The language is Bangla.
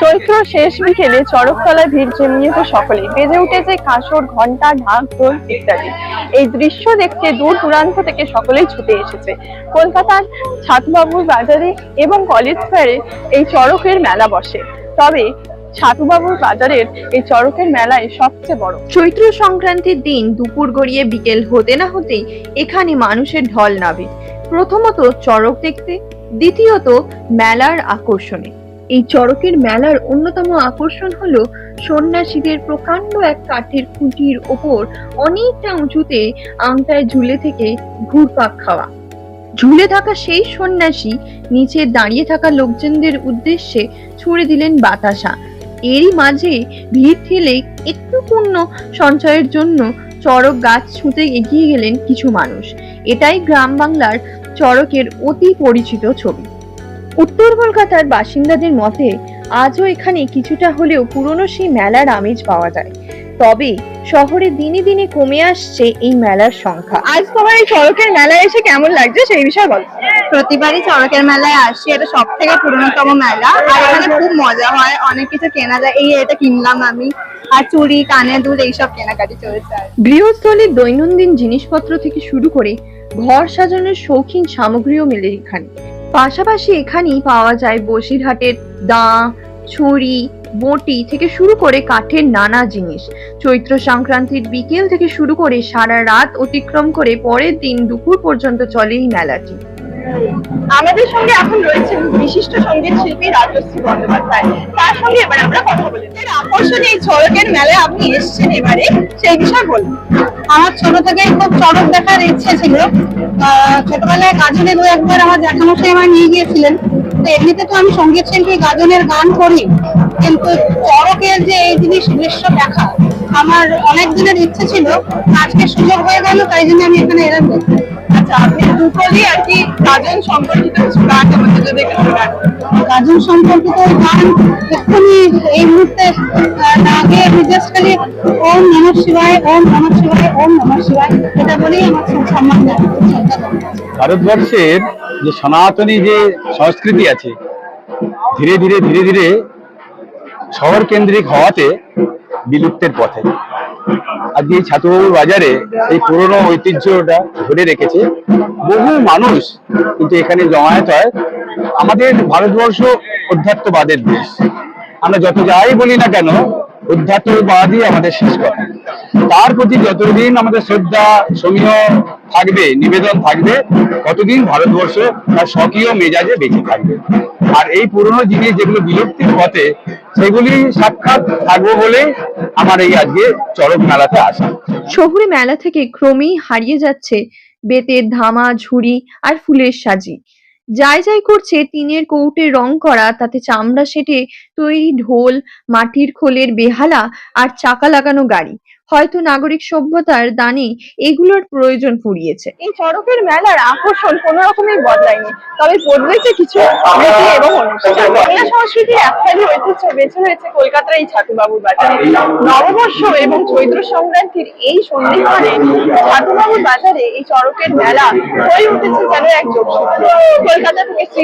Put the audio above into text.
চৈত্র শেষ বিকেলে চড়কতলায় ভিড় জমিয়েছে সকলে বেজে উঠেছে কাঁসর ঘণ্টা ঢাক, ঢোল ইত্যাদি। এই দৃশ্য দেখতে দূর দূরান্ত থেকে সকলেই ছুটে এসেছে। কলকাতার ছাতুবাবুর বাজারে এবং কলেজ স্কোয়ারে এই চড়কের মেলা বসে। তবে ছাতুবাবুর বাজারের এই চড়কের মেলায় সবচেয়ে বড়। চৈত্র সংক্রান্তির দিন দুপুর গড়িয়ে বিকেল হতে না হতেই এখানে মানুষের ঢল নাবে প্রথমত চড়ক দেখতে, দ্বিতীয়ত মেলার আকর্ষণে। এই চড়কের মেলার অন্যতম আকর্ষণ হল সন্ন্যাসীদের প্রকাণ্ড এক কাঠের খুঁটির ওপর অনেকটা উঁচুতে আংটায় ঝুলে থেকে ঘুরপাক খাওয়া। ঝুলে থাকা সেই সন্ন্যাসী নিচে দাঁড়িয়ে থাকা লোকজনদের উদ্দেশ্যে ছুড়ে দিলেন বাতাসা। এরই মাঝে ভিড় ঠেলে একটু পূর্ণ সঞ্চয়ের জন্য চড়ক গাছ ছুঁতে এগিয়ে গেলেন কিছু মানুষ। এটাই গ্রাম বাংলার চড়কের অতি পরিচিত ছবি। উত্তর কলকাতার বাসিন্দাদের মতে আজও এখানে কিছুটা হলেও পুরনো সেই মেলার আমেজ পাওয়া যায়। তবে শহরে দিনে দিনে কমে আসছে এই মেলার সংখ্যা। আজ তোমার এই চড়কের মেলায় এসে কেমন লাগছে সেই বিষয়ে বল। প্রতিবারই চড়কের মেলায় আসি এটা সব থেকে পুরনোতম মেলা। আর এখানে খুব মজা হয় অনেক কিছু কেনা যায়। এই এটা কিনলাম আমি। আর চুড়ি কানে দুল এইসব কেনাকাটি চলছে গৃহস্থলীর দৈনন্দিন জিনিসপত্র থেকে শুরু করে ঘর সাজানোর শৌখিন সামগ্রীও মেলে এখানে। পাশাপাশি এখানেই পাওয়া যায় বসিরহাটের দা, ছুরি, বটি থেকে শুরু করে কাঠের নানা জিনিস। চৈত্র সংক্রান্তির বিকেল থেকে শুরু করে সারা রাত অতিক্রম করে পরের দিন দুপুর পর্যন্ত চলেই মেলাটি। আমাদের সঙ্গে এখন রয়েছেন বিশিষ্ট সংগীত শিল্পী রাজশ্রী বন্দ্যোপাধ্যায়। তার সঙ্গে এবার আমরা কথা বলি আকর্ষণীয় এই চড়কের মেলায় আপনি এসেছেন এবারে, সেই বিষয়ে বলুন। আমার ছোট থেকেই খুব চড়ক দেখার ইচ্ছে ছিল। ছোটবেলায় গাজনে দু একবার আমার জ্যাঠামশাই আমার নিয়ে গিয়েছিলেন। তো এমনিতে তো আমি সংগীত শিল্পী, গাজনের গান করি। কিন্তু চড়কের যে এই জিনিস দৃশ্য দেখা, আমার অনেক দিনের ইচ্ছে ছিল। আজকে সুযোগ হয়ে গেল, তাই জন্য আমি এখানে এলাম। দেখতে। আচ্ছা আপনি দুটোরই আর কি গাজন সম্পর্কিত কিছু গান আমাদের গাজন সম্পর্কিত গান এক্ষুনি এই মুহূর্তে না গিয়ে আমি just খালি ওম নমঃ শিবায় ওম নমঃ শিবায় ওম নমঃ শিবায় এটা বলেই আমার সম্মান ভারতবর্ষের যে সনাতনী যে সংস্কৃতি আছে ধীরে ধীরে ধীরে ধীরে শহর কেন্দ্রিক হওয়াতে বিলুপ্তের পথে। আজকে এই ছাত্রবাবুর বাজারে এই পুরনো ঐতিহ্যটা ধরে রেখেছে। বহু মানুষ কিন্তু এখানে জমায়েত হয়। আমাদের ভারতবর্ষ অধ্যাত্মবাদের দেশ। আমরা যত যাই বলি না কেন, অধ্যাত্মবাদই আমাদের শেষ কথা। তার প্রতি যতদিন আমাদের শ্রদ্ধা সমীহ থাকবে, নিবেদন থাকবে, ততদিন ভারতবর্ষ তার স্বকীয় মেজাজে বেঁচে থাকবে। আর এই পুরনো জিনিস যেগুলো বিলুপ্তির পথে সেগুলি সাক্ষাৎ থাকব বলে আমার এই আজকে চরক মেলাতে আসা শহুরে মেলা থেকে ক্রমেই হারিয়ে যাচ্ছে বেতের ধামা, ঝুড়ি আর ফুলের সাজি। যাই যাই করছে টিনের কৌটে রং করা, তাতে চামড়া সেটে তৈরি ঢোল, মাটির খোলের বেহালা আর চাকা লাগানো গাড়ি। হয়তো নাগরিক সভ্যতার দানে এগুলোর প্রয়োজন ফুরিয়েছে। এই চড়কের মেলার আকর্ষণ কোনো রকমই বদলায়নি, তবে বদলেছে কিছু বাংলা বেছে হয়েছে কলকাতার ছাতুবাবুর এবং চৈত্র এই ছাতুবাবুর বাজারে এই চড়কের মেলা হয়ে উঠেছে যেন থেকে